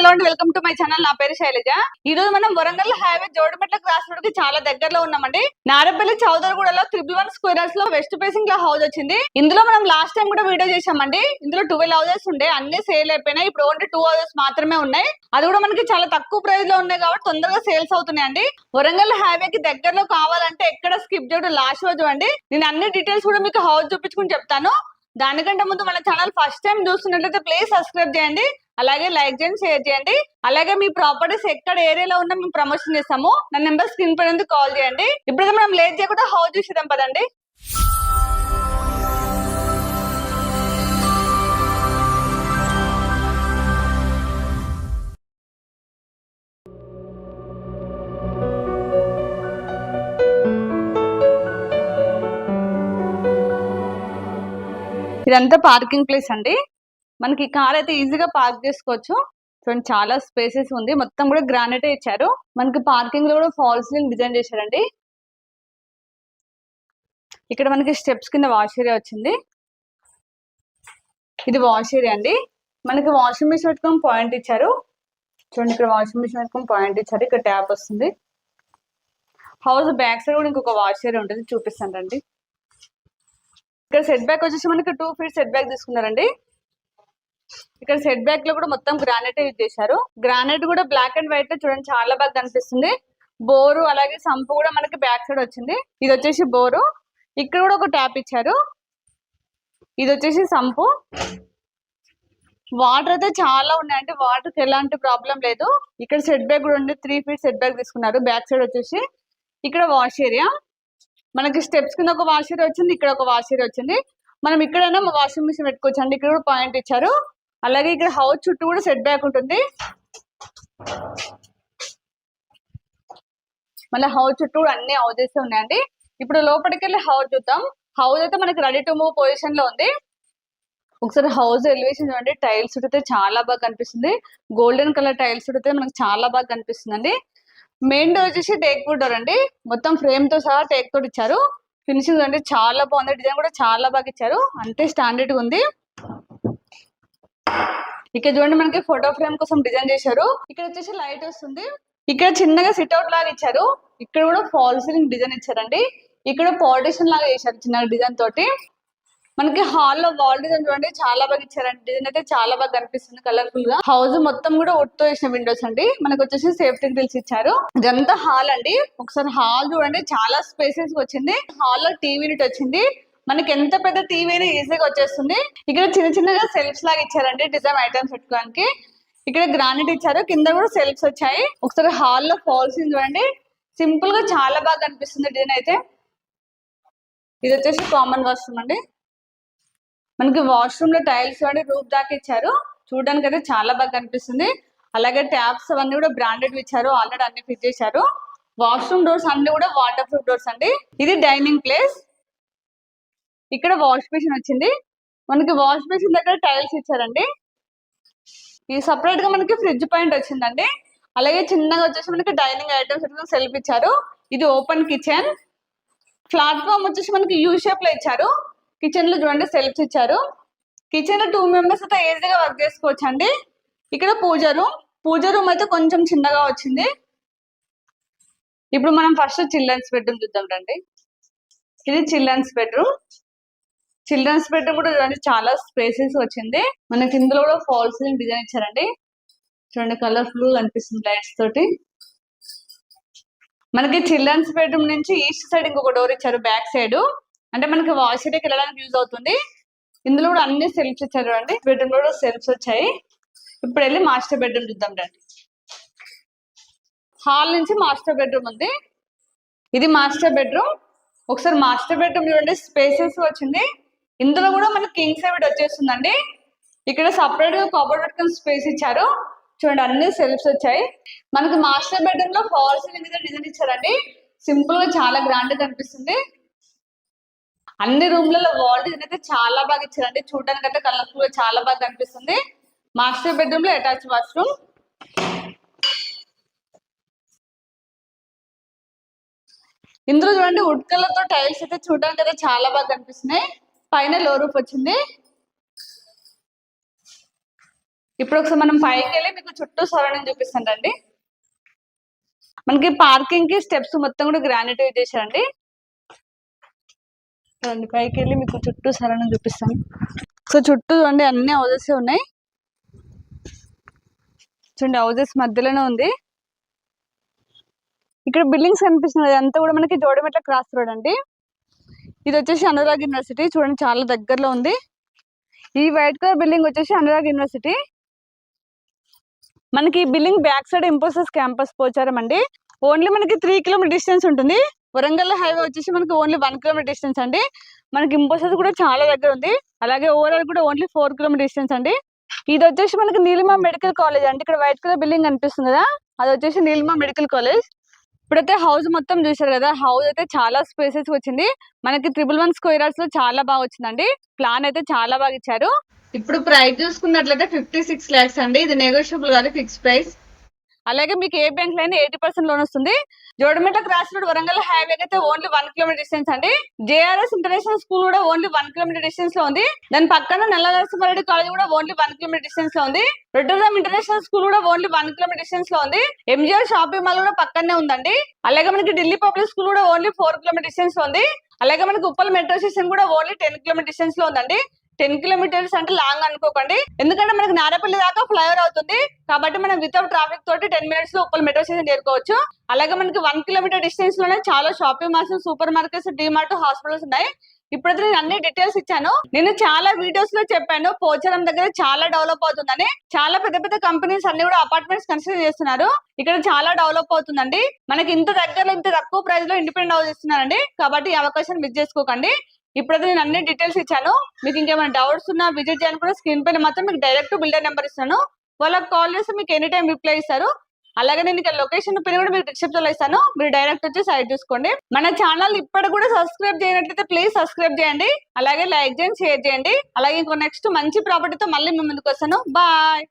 Hello అండి welcome to my channel. నా పేరు శైలజ. ఈ రోజు మనం వరంగల్ హైవే జోడిమెట్ల క్రాస్ రోడ్కి చాలా దగ్గరలో ఉన్నామండి. నారపల్లి చౌదరగూడలో త్రిబుల్ వన్ స్క్వేర్స్లో వెస్ట్ ఫేసింగ్లో హౌస్ వచ్చింది. ఇందులో మనం లాస్ట్ టైం కూడా వీడియో చేసామండి ఇందులో ట్వెల్వ్ హౌసెస్ ఉండే అన్ని సేల్ అయిపోయినాయి. ఇప్పుడు ఓన్లీ టూ హౌసెస్ మాత్రమే ఉన్నాయి. అది కూడా మనకి చాలా తక్కువ ప్రైస్లో ఉన్నాయి కాబట్టి తొందరగా సేల్స్ అవుతున్నాయండి. వరంగల్ హైవే కి దగ్గరలో కావాలంటే ఎక్కడ స్కిప్ చేయడం లాస్ట్ రోజు అండి. నేను అన్ని డీటెయిల్స్ కూడా మీకు హౌస్ చూపించుకుని చెప్తాను. దానికంటే ముందు మన ఛానల్ ఫస్ట్ టైం చూస్తున్నట్లయితే ప్లీజ్ సబ్స్క్రైబ్ చేయండి. అలాగే లైక్ చేయండి షేర్ చేయండి. అలాగే మీ ప్రాపర్టీస్ ఎక్కడ ఏరియాలో ఉన్నా మేము ప్రమోషన్ చేస్తాము. నా నెంబర్ స్క్రీన్ పై కాల్ చేయండి. ఇప్పుడు మనం లేట్ చేయకుండా హౌస్ చూసేద్దాం పదండి. ఇదంతా పార్కింగ్ ప్లేస్ అండి. మనకి కార్ అయితే ఈజీగా పార్క్ చేసుకోవచ్చు. చూడండి చాలా స్పేసెస్ ఉంది. మొత్తం కూడా గ్రానైట్ ఇచ్చారు. మనకి పార్కింగ్లో కూడా ఫాల్ సీలింగ్ డిజైన్ చేశారండి. ఇక్కడ మనకి స్టెప్స్ కింద వాష్ ఏరియా వచ్చింది. ఇది వాష్ ఏరియా అండి. మనకి వాషింగ్ మిషన్ పెట్టుకుని పాయింట్ ఇచ్చారు. చూడండి ఇక్కడ వాషింగ్ మిషన్ పెట్టుకుని పాయింట్ ఇచ్చారు. ఇక్కడ ట్యాప్ వస్తుంది. హౌస్ బ్యాక్ సైడ్ కూడా ఇంకొక వాష్ ఏరియా ఉంటుంది. చూపిస్తాను రండి. ఇక్కడ సెట్ బ్యాక్ వచ్చేసి మనకి టూ ఫీట్ సెట్ బ్యాక్ తీసుకున్నారండి. ఇక్కడ సెట్ బ్యాక్లో కూడా మొత్తం గ్రానైట్ యూజ్ చేశారు. గ్రానైట్ కూడా బ్లాక్ అండ్ వైట్ చూడండి చాలా బాగా కనిపిస్తుంది. బోరు అలాగే సంపు కూడా మనకి బ్యాక్ సైడ్ వచ్చింది. ఇది వచ్చేసి బోరు ఇక్కడ కూడా ఒక ట్యాప్ ఇచ్చారు. ఇది వచ్చేసి సంపు. వాటర్ అయితే చాలా ఉన్నాయంటే వాటర్ ఎలాంటి ప్రాబ్లం లేదు. ఇక్కడ సెట్ బ్యాక్ కూడా ఉంది. త్రీ ఫీట్ సెట్ బ్యాక్ తీసుకున్నారు. బ్యాక్ సైడ్ వచ్చేసి. ఇక్కడ వాష్ ఏరియా మనకి స్టెప్స్ కింద ఒక వాష్ వచ్చింది ఇక్కడ ఒక వాష్ వచ్చింది. మనం ఇక్కడైనా వాషింగ్ మిషన్ పెట్టుకోవచ్చు. అండి ఇక్కడ కూడా పాయింట్ ఇచ్చారు. అలాగే ఇక్కడ హౌస్ చుట్టూ కూడా సెట్ బ్యాక్ ఉంటుంది. మళ్ళీ హౌస్ చుట్టూ కూడా అన్ని హౌజెస్ ఉన్నాయండి. ఇప్పుడు లోపలికి వెళ్ళి హౌస్ చూద్దాం. హౌస్ అయితే మనకి రెడీ టు మూవ్ పొజిషన్లో ఉంది. ఒకసారి హౌస్ ఎలివేషన్ చూడండి. టైల్స్ ఉడితే చాలా బాగా కనిపిస్తుంది. గోల్డెన్ కలర్ టైల్స్ ఉడితే మనకు చాలా బాగా కనిపిస్తుంది అండి మెయిన్ డోర్ వచ్చేసి టేక్ వుడ్ డోర్ అండి. మొత్తం ఫ్రేమ్తో సహా టేక్ తోటి ఇచ్చారు. ఫినిషింగ్ అంటే చాలా బాగుంది. డిజైన్ కూడా చాలా బాగా ఇచ్చారు. అంతే స్టాండర్డ్ ఉంది. ఇక్కడ చూడండి మనకి ఫోటో ఫ్రేమ్ కోసం డిజైన్ చేశారు. ఇక్కడ వచ్చేసి లైట్ వస్తుంది. ఇక్కడ చిన్నగా సిట్ అవుట్ లాగా ఇచ్చారు. ఇక్కడ కూడా ఫాల్ సీలింగ్ డిజైన్ ఇచ్చారండి. ఇక్కడ పార్టీషన్ లాగా చేశారు చిన్న డిజైన్ తోటి. మనకి హాల్లో వాల్ డిజైన్ చూడండి చాలా బాగా ఇచ్చారండి. డిజైన్ అయితే చాలా బాగా కనిపిస్తుంది కలర్ఫుల్గా. హౌస్ మొత్తం కూడా వుడ్ వేసిన విండోస్ అండి. మనకు వచ్చేసి సేఫ్టీ గ్రిల్స్ ఇచ్చారు. ఇదంతా హాల్ అండి. ఒకసారి హాల్ చూడండి చాలా స్పేసెస్ వచ్చింది. హాల్లో టీవీ యూనిట్ వచ్చింది. మనకి ఎంత పెద్ద టీవీ అయినా ఈజీగా వచ్చేస్తుంది. ఇక్కడ చిన్న చిన్నగా సెల్ఫ్స్ లాగా ఇచ్చారండి డిజైన్ ఐటమ్స్ పెట్టుకోవడానికి. ఇక్కడ గ్రానైట్ ఇచ్చారు కింద కూడా సెల్ఫ్స్ వచ్చాయి. ఒకసారి హాల్లో ఫాల్స్ చూడండి. సింపుల్గా చాలా బాగా కనిపిస్తుంది డిజైన్ అయితే. ఇది వచ్చేసి కామన్ వాష్రూమ్ అండి. మనకి వాష్రూమ్లో టైల్స్ చూడండి రూప్ దాకా ఇచ్చారు. చూడడానికి అయితే చాలా బాగా కనిపిస్తుంది. అలాగే ట్యాప్స్ అవన్నీ కూడా బ్రాండెడ్ ఇచ్చారు. ఆల్రెడీ అన్ని ఫిట్ చేశారు. వాష్రూమ్ డోర్స్ అన్ని కూడా వాటర్ ప్రూఫ్ డోర్స్ అండి. ఇది డైనింగ్ ప్లేస్ ఇక్కడ వాష్ బేసిన్ వచ్చింది. మనకి వాష్ బేసిన్ దగ్గర టైల్స్ ఇచ్చారండి. ఇది సపరేట్గా మనకి ఫ్రిడ్జ్ పాయింట్ వచ్చిందండి. అలాగే చిన్నగా వచ్చేసి మనకి డైనింగ్ ఐటమ్స్ సెల్ఫ్ ఇచ్చారు. ఇది ఓపెన్ కిచెన్ ప్లాట్ఫామ్ వచ్చేసి మనకి యూ షేప్లో ఇచ్చారు. కిచెన్లో చూడండి సెల్ఫ్స్ ఇచ్చారు. కిచెన్లో టూ మెంబర్స్ అయితే ఈజీగా వర్క్ చేసుకోవచ్చు అండి ఇక్కడ పూజ రూమ్ పూజ రూమ్ అయితే కొంచెం చిన్నగా వచ్చింది. ఇప్పుడు మనం ఫస్ట్ చిల్డ్రన్స్ బెడ్రూమ్ చూద్దాం రండి. ఇది చిల్డ్రన్స్ బెడ్రూమ్ చిల్డ్రన్స్ బెడ్రూమ్ కూడా చూడండి చాలా స్పేసెస్ వచ్చింది. మనకి ఇందులో కూడా ఫాల్ సీలింగ్ డిజైన్ ఇచ్చారండి. చూడండి కలర్ఫుల్ అనిపిస్తుంది లైట్స్ తోటి. మనకి చిల్డ్రన్స్ బెడ్రూమ్ నుంచి ఈస్ట్ సైడ్ ఇంకొక డోర్ ఇచ్చారు బ్యాక్ సైడ్ అంటే మనకి వాష్ ఏరియాకి వెళ్ళడానికి యూజ్ అవుతుంది. ఇందులో కూడా అన్ని సెల్ఫ్స్ ఇచ్చారు చూడండి. బెడ్రూమ్లో కూడా సెల్ఫ్స్ వచ్చాయి. ఇప్పుడు వెళ్ళి మాస్టర్ బెడ్రూమ్ చూద్దాం రండి. హాల్ నుంచి మాస్టర్ బెడ్రూమ్ ఉంది. ఇది మాస్టర్ బెడ్రూమ్ ఒకసారి మాస్టర్ బెడ్రూమ్ చూడండి. స్పేసెస్ వచ్చింది. ఇందులో కూడా మనకి కింగ్ సైడ్ వచ్చేస్తుందండి. ఇక్కడ సపరేట్గా కబోర్డ్ పెట్టుకుని స్పేస్ ఇచ్చారు. చూడండి అన్ని సెల్ఫ్స్ వచ్చాయి. మనకి మాస్టర్ బెడ్రూమ్లో ఫాల్ సీలింగ్ మీద డిజైన్ ఇచ్చారండి. సింపుల్గా చాలా గ్రాండ్గా కనిపిస్తుంది. అన్ని రూమ్లలో వాల్ డిజైన్ అయితే చాలా బాగా ఇచ్చారండి చూడడానికి అయితే కలర్ఫుల్గా చాలా బాగా కనిపిస్తుంది. మాస్టర్ బెడ్రూమ్లో అటాచ్ వాష్రూమ్. ఇందులో చూడండి వుడ్ కలర్తో టైల్స్ అయితే చూడడానికి అయితే చాలా బాగా కనిపిస్తున్నాయి. పైన లో రూఫ్ వచ్చింది. ఇప్పుడు ఒకసారి మనం పైకి వెళ్ళి మీకు చుట్టూ సరౌండింగ్ చూపిస్తానండి మనకి పార్కింగ్కి స్టెప్స్ మొత్తం కూడా గ్రానైట్ యూజ్ చేశారండి చూడండి పైకి వెళ్ళి మీకు చుట్టూ సరౌండింగ్ చూపిస్తాను. సో చుట్టూ చూడండి అన్ని హౌజెస్ ఉన్నాయి. చూడండి హౌజెస్ మధ్యలోనే ఉంది. ఇక్కడ బిల్డింగ్స్ కనిపిస్తుంది అంతా కూడా మనకి జోడమెట్ల క్రాస్ రోడ్ అండి. ఇది వచ్చేసి అనురాగ్ యూనివర్సిటీ. చూడండి చాలా దగ్గరలో ఉంది. ఈ వైట్ కలర్ బిల్డింగ్ వచ్చేసి అనురాగ్ యూనివర్సిటీ. మనకి ఈ building back side Infosys campus Pocharam అండి. ఓన్లీ మనకి త్రీ కిలోమీటర్ డిస్టెన్స్ ఉంటుంది. వరంగల్ హైవే వచ్చేసి మనకి ఓన్లీ వన్ కిలోమీటర్ డిస్టెన్స్ అండి. మనకి ఇంపోసెస్ కూడా చాలా దగ్గర ఉంది. అలాగే ఓవరాల్ కూడా ఓన్లీ ఫోర్ కిలోమీటర్ డిస్టెన్స్ అండి. ఇది వచ్చేసి మనకి నీలిమా మెడికల్ కాలేజ్ అండి. ఇక్కడ వైట్ కలర్ బిల్డింగ్ కనిపిస్తుంది కదా. అది వచ్చేసి నీలిమా మెడికల్ కాలేజ్. ఇప్పుడైతే హౌస్ మొత్తం చూసారు కదా. హౌస్ అయితే చాలా స్పేసెస్ వచ్చింది. మనకి త్రిబుల్ వన్ స్క్వేర్స్లో చాలా బాగా వచ్చిందండి. ప్లాన్ అయితే చాలా బాగా ఇచ్చారు. ఇప్పుడు ప్రైస్ చూసుకున్నట్లయితే ఫిఫ్టీ సిక్స్ ల్యాక్స్ అండి. ఇది నెగోషియబుల్ కాదు ఫిక్స్ ప్రైస్. అలాగే మీకు ఏ బ్యాంక్లో అయినా ఎయిటీ పర్సెంట్ లోన్ వస్తుంది. Jodimetla cross road Warangal highway అయితే ఓన్లీ వన్ కిలోమీటర్ డిస్టెన్స్ అండి. జేఆర్ఎస్ ఇంటర్నేషనల్ స్కూల్ కూడా ఓన్లీ వన్ కిలోమీటర్ డిస్టెన్స్లో ఉంది. దాని పక్కన నల్ల కాలేజ్ కూడా ఓన్లీ వన్ కిలోమీటర్ డిస్టెన్స్లో ఉంది. రెడ్డోరామ్ ఇంటర్నేషనల్ స్కూల్ కూడా ఓన్లీ వన్ కిలోమీటర్ డిస్టెన్స్లో ఉంది. ఎంజిఆర్ షాపింగ్ మాల్ కూడా పక్కనే ఉందండి. అలాగే మనకి ఢిల్లీ పబ్లిక్ స్కూల్ కూడా ఓన్లీ ఫోర్ కిలోమీటర్ డిస్టెన్స్లో ఉంది. అలాగే మనకి ఉప్పల్ మెట్రో స్టేషన్ కూడా ఓన్లీ టెన్ కిలోమీటర్ డిస్టెన్స్లో ఉందండి. టెన్ కిలోమీటర్స్ అంటే లాంగ్ అనుకోకండి. ఎందుకంటే మనకి నారపల్లి దాకా ఫ్లైఓవర్ అవుతుంది. కాబట్టి మనం వితౌట్ ట్రాఫిక్ తోటి టెన్ మినిట్స్లో ఉప్పల్ మెట్రో స్టేషన్ చేరుకోవచ్చు. అలాగే మనకి వన్ కిలోమీటర్ డిస్టెన్స్లోనే చాలా shopping malls supermarkets DMart hospitals ఉన్నాయి. ఇప్పుడైతే నేను అన్ని డీటెయిల్స్ ఇచ్చాను. నేను చాలా వీడియోస్లో చెప్పాను. పోచారం దగ్గర చాలా డెవలప్ అవుతుందని. చాలా పెద్ద పెద్ద కంపెనీస్ అన్ని కూడా అపార్ట్మెంట్స్ కన్స్ట్రక్ట్ చేస్తున్నారు. ఇక్కడ చాలా డెవలప్ అవుతుందండి. మనకి ఇంత దగ్గరలో ఇంత తక్కువ ప్రైస్లో ఇండిపెండెంట్ హౌస్ ఇస్తున్నారండి. కాబట్టి ఈ అవకాశాన్ని మిస్ చేసుకోకండి. ఇప్పుడైతే నేను అన్ని డీటెయిల్స్ ఇచ్చాను. మీకు ఇంకేమైనా డౌట్స్ ఉన్నా విజిట్ చేయడానికి కూడా స్క్రీన్ పైన మాత్రం మీకు డైరెక్ట్ బిల్డర్ నెంబర్ ఇస్తాను. వాళ్ళకి కాల్ చేస్తే మీకు ఎనీ టైం రిప్లై ఇస్తారు. అలాగే నేను ఇక్కడ లొకేషన్ పేరు కూడా మీకు డిస్క్రిప్షన్లో ఇస్తాను. మీరు డైరెక్ట్ వచ్చి సైట్ చూసుకోండి. మన ఛానల్ ఇప్పటి కూడా సబ్స్క్రైబ్ చేయనట్లయితే ప్లీజ్ సబ్స్క్రైబ్ చేయండి. అలాగే లైక్ చేయండి షేర్ చేయండి. అలాగే ఇంకో నెక్స్ట్ మంచి ప్రాపర్టీతో మళ్ళీ మీ ముందుకు వస్తాను. బాయ్